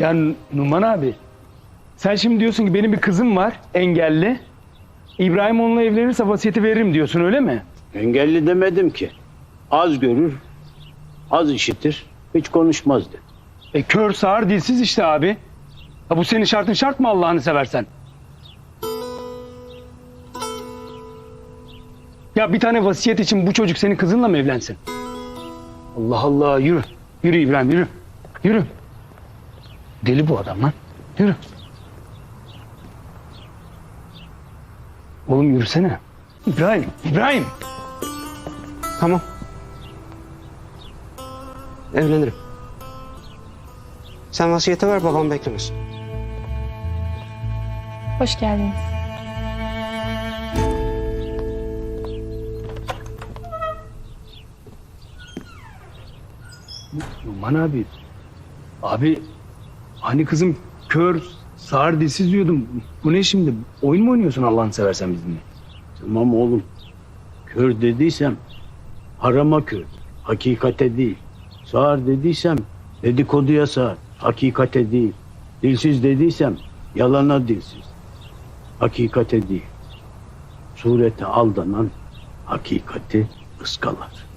Ya Numan abi. Sen şimdi diyorsun ki benim bir kızım var engelli. İbrahim onunla evlenirse vasiyeti veririm diyorsun öyle mi? Engelli demedim ki. Az görür, az işitir, hiç konuşmaz dedim. E kör sağır dilsiz işte abi. Ha bu senin şartın şart mı Allah'ını seversen? Ya bir tane vasiyet için bu çocuk senin kızınla mı evlensin? Allah Allah yürü. Yürü İbrahim yürü. Yürü. Deli bu adam lan. Yürü. Oğlum yürüsene. İbrahim, İbrahim. Tamam. Evlenirim. Sen vasiyete ver babam beklemesin. Hoş geldiniz. Numan abi. Abi hani kızım kör, sağır dilsiz diyordum. Bu ne şimdi? Oyun mu oynuyorsun Allah'ını seversen bizimle? Tamam oğlum. Kör dediysem harama kör, hakikate değil. Sağır dediysem dedikoduya sağır, hakikate değil. Dilsiz dediysem yalana dilsiz, hakikate değil. Surete aldanan hakikati ıskalar.